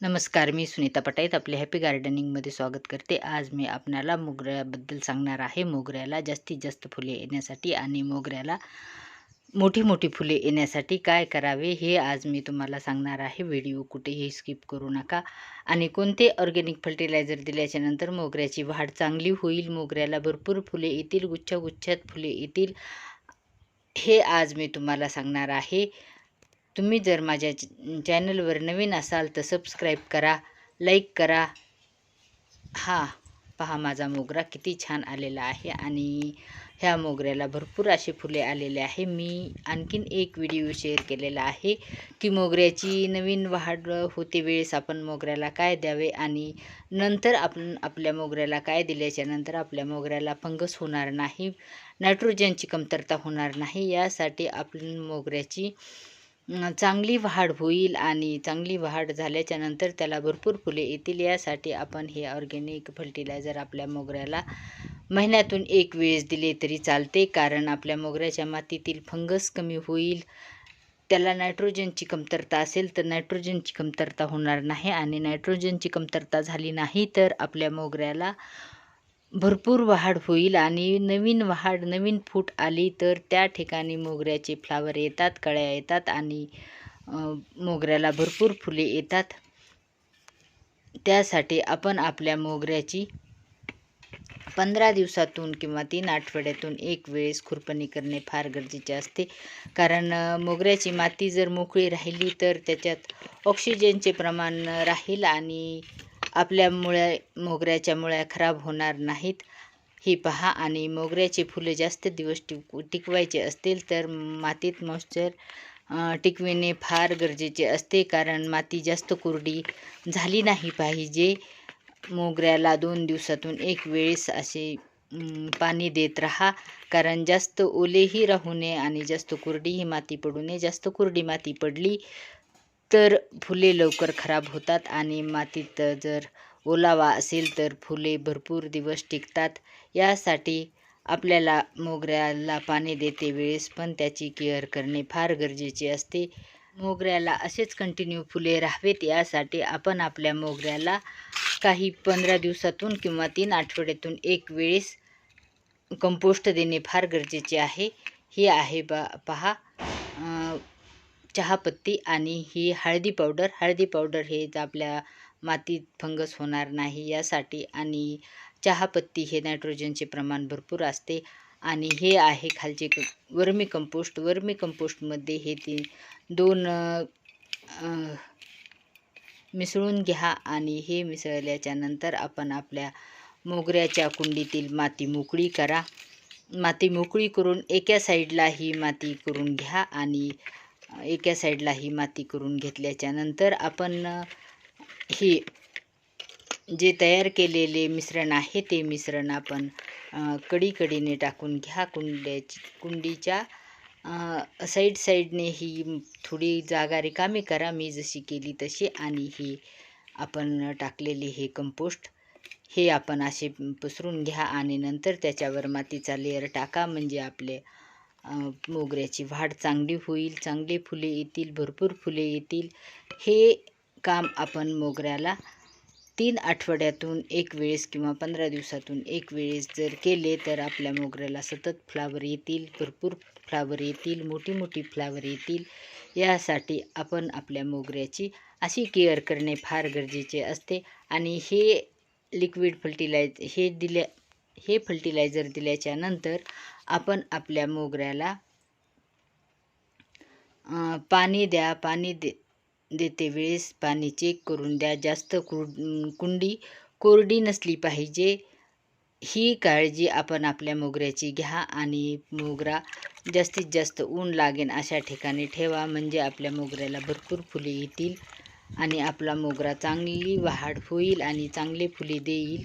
नमस्कार मी सुनीता पटाईत आपले हॅपी गार्डनिंगमध्ये स्वागत करते. आज मी आपणाला मोगऱ्याबद्दल सांगणार आहे. मोगऱ्याला जास्तीत जास्त फुले येण्यासाठी आणि मोगऱ्याला मोठी मोठी फुले येण्यासाठी काय करावे हे आज मी तुम्हाला सांगणार आहे. व्हिडिओ कुठेही स्किप करू नका. आणि कोणते ऑर्गॅनिक फर्टिलायझर दिल्याच्यानंतर मोगऱ्याची वाढ चांगली होईल मोगऱ्याला भरपूर फुले येतील गुच्छागुच्छात फुले येतील हे आज मी तुम्हाला सांगणार आहे. तुम्ही जर माझ्या चॅनलवर नवीन असाल तर सबस्क्राईब करा लाईक करा. हा पहा माझा मोगरा किती छान आलेला आहे आणि ह्या मोगऱ्याला भरपूर असे फुले आलेले आहे. मी आणखीन एक व्हिडिओ शेअर केलेला आहे की मोगऱ्याची नवीन वाढ होते वेळेस आपण मोगऱ्याला काय द्यावे आणि नंतर आपण आपल्या मोगऱ्याला काय दिल्याच्या नंतर आपल्या मोगऱ्याला फंगस होणार नाही नायट्रोजनची कमतरता होणार नाही. यासाठी आपण मोगऱ्याची चांगली वाढ होईल आणि चांगली वाढ झाल्याच्यानंतर त्याला भरपूर फुले येतील. यासाठी आपण हे ऑर्गॅनिक फर्टिलायझर आपल्या मोगऱ्याला महिन्यातून एक वेळेस दिले तरी चालते कारण आपल्या मोगऱ्याच्या मातीतील फंगस कमी होईल. त्याला नायट्रोजनची कमतरता असेल तर नायट्रोजनची कमतरता होणार नाही आणि नायट्रोजनची कमतरता झाली नाही तर आपल्या मोगऱ्याला भरपूर वाढ होईल आणि नवीन वाढ नवीन फूट आली तर त्या ठिकाणी मोगऱ्याचे फ्लावर येतात कळ्या येतात आणि मोगऱ्याला भरपूर फुले येतात. त्यासाठी आपण आपल्या मोगऱ्याची पंधरा दिवसातून किंवा तीन आठवड्यातून एक वेळेस खुरपणी करणे फार गरजेचे असते. कारण मोगऱ्याची माती जर मोकळी राहिली तर त्याच्यात ऑक्सिजनचे प्रमाण राहील आणि आपल्या मुळ्या मोगऱ्याच्या मुळ्या खराब होणार नाहीत. ही पहा आणि मोगऱ्याचे फुलं जास्त दिवस टिक टिकवायचे असतील तर मातीत मॉइश्चर टिकविणे फार गरजेचे असते कारण माती जास्त कोरडी झाली नाही पाहिजे. मोगऱ्याला दोन दिवसातून एक वेळेस असे पाणी देत राहा कारण जास्त ओलेही राहू नये आणि जास्त कोरडीही माती पडू नये. जास्त कोरडी माती पडली तर फुले लवकर खराब होतात आणि मातीत जर ओलावा असेल तर फुले भरपूर दिवस टिकतात. यासाठी आपल्याला मोगऱ्याला पाणी देते वेळेस पण त्याची केअर करणे फार गरजेचे असते. मोगऱ्याला असेच कंटिन्यू फुले राहावेत यासाठी आपण आपल्या मोगऱ्याला काही पंधरा दिवसातून किंवा तीन आठवड्यातून एक वेळेस कंपोस्ट देणे फार गरजेचे आहे. ही आहे बा पहा. चहापत्ती आणि ही हळदी पावडर. हळदी पावडर हे आपल्या मातीत फंगस होणार नाही यासाठी आणि चहापत्ती हे नायट्रोजनचे प्रमाण भरपूर असते आणि हे आहे खालचे वर्मी कंपोस्ट. वर्मी कंपोस्टमध्ये हे ती दोन मिसळून घ्या आणि हे मिसळल्याच्या नंतर आपण आपल्या मोगऱ्याच्या कुंडीतील माती मोकळी करा. माती मोकळी करून एका साईडला ही माती करून घ्या आणि एका साईडला ही माती करून घेतल्याच्या नंतर आपण ही जे तयार केलेले मिश्रण आहे ते मिश्रण आपण कडीकडीने टाकून घ्या. कुंड्याची कुंडीच्या साईड साईडने ही थोडी जागा रिकामी करा. मी जशी केली तशी आणि ही आपण टाकलेली हे कंपोस्ट हे आपण असे पसरून घ्या आणि नंतर त्याच्यावर मातीचा लेअर टाका. म्हणजे आपले मोगऱ्याची वाढ चांगली होईल चांगली फुले येतील भरपूर फुले येतील. हे काम आपण मोगऱ्याला तीन आठवड्यातून एक वेळेस किंवा पंधरा दिवसातून एक वेळेस जर केले तर आपल्या मोगऱ्याला सतत फ्लावर येतील भरपूर फ्लावर येतील मोठी मोठी फ्लावर येतील. यासाठी आपण आपल्या मोगऱ्याची अशी केअर करणे फार गरजेचे असते. आणि हे लिक्विड फर्टिलायझ हे दिल्या हे फर्टिलायझर दिल्याच्या नंतर आपण आपल्या मोगऱ्याला पाणी द्या पाणी दे देते वेळेस पाणी चेक करून द्या. जास्त कुंडी कोरडी नसली पाहिजे. ही काळजी आपण आपल्या मोगऱ्याची घ्या आणि मोगरा जास्तीत जास्त ऊन लागेल अशा ठिकाणी ठेवा. म्हणजे आपल्या मोगऱ्याला भरपूर फुले येतील आणि आपला मोगरा चांगली वाढ होईल आणि चांगले फुले देईल.